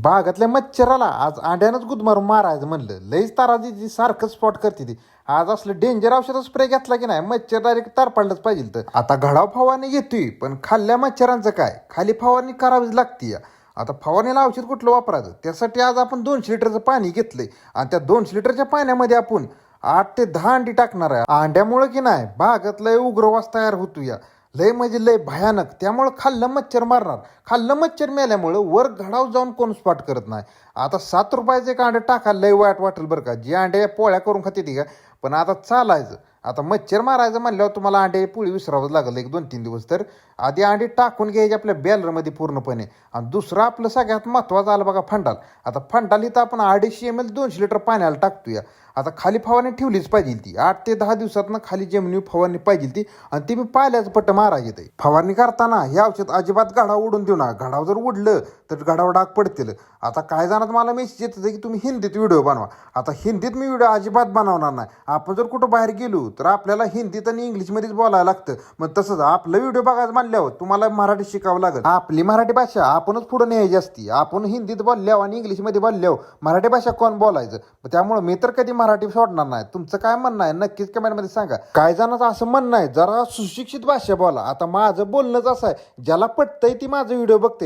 बागातल्या मच्छराला आज अंड्यानंच गुदमार मारायचं म्हणलं. लईच ताराजी ती सारखं स्पॉट करते ती. आज असलं डेंजर औषध स्प्रे घेतला की नाही मच्छर डायरेक्ट तार पाहिजे तर आता घडाव फवारणी घेतोय पण खाल्ल्या मच्छरांचं काय? खाली फवारणी करावीच लागते आता फवारणीला औषध कुठलं वापरायचं? त्यासाठी आज आपण दोनशे लिटरचं पाणी घेतलंय. आणि त्या दोनशे लिटरच्या पाण्यामध्ये आपण आठ ते दहा अंडी टाकणार आहे. अंड्यामुळं की नाही बागातलं उग्रवास तयार होतो या. लय म्हणजे लय भयानक. त्यामुळं खाल्लं मच्छर मारणार. खाल्लं मच्छर मेल्यामुळं वर घडाव जाऊन कोण स्पॉट करत नाही. आता सात रुपयाचे एक अंडे टाकायला लय वाईट वाटेल बरं का. जी अंडे पोळ्या करून खाते ती का? पण आता चालायचं. आता मच्छर मारायचं म्हणल्यावर तुम्हाला अंडे पोळी विसरावंच लागलं एक दोन तीन दिवस तर. आधी अंडी टाकून घ्यायची आपल्या बॅलरमध्ये पूर्णपणे. आणि दुसरं आपलं सगळ्यात महत्त्वाचं आलं बघा फंडाल. आता फंडाल इथं आपण अडीचशे एम एल दोनशे लिटर पाण्याला टाकतोया. आता खाली फवारणी ठेवलीच पाहिजे ती. आठ ते दहा दिवसातनं खाली जमिनी फवारणी पाहिजे ती. आणि ती मी पाल्याचं पट्ट मारायची ते. फवारणी करताना हे औषध अजिबात गाडा उडून देऊ नका. घडाव जर उडलं तर घडावर डाग पडतील. आता काय जाणार मला मेसेज येतं की तुम्ही हिंदीत व्हिडिओ बनवा. आता हिंदीत मी व्हिडिओ अजिबात बनवणार नाही. आपण जर कुठं बाहेर गेलो तर आपल्याला हिंदीत आणि इंग्लिशमध्येच बोलायला लागतं. मग तसंच आपलं व्हिडिओ बघायचं मानल्यावर तुम्हाला मराठी शिकावं लागेल. आपली मराठी भाषा आपणच पुढे न्यायची असती. आपण हिंदीत बोलल्यावर आणि इंग्लिशमध्ये बोलल्यावर मराठी भाषा कोण बोलायचं? त्यामुळे मी तर कधी मराठी सोडणार नाही. तुमचं काय म्हणणं आहे? नक्कीच कमेंटमध्ये सांगा. काय जणांचं असं म्हणणं आहे जरा सुशिक्षित भाषा बोला. आता माझं बोलणंच असं आहे. ज्याला पटतंय ती माझं व्हिडिओ बघते.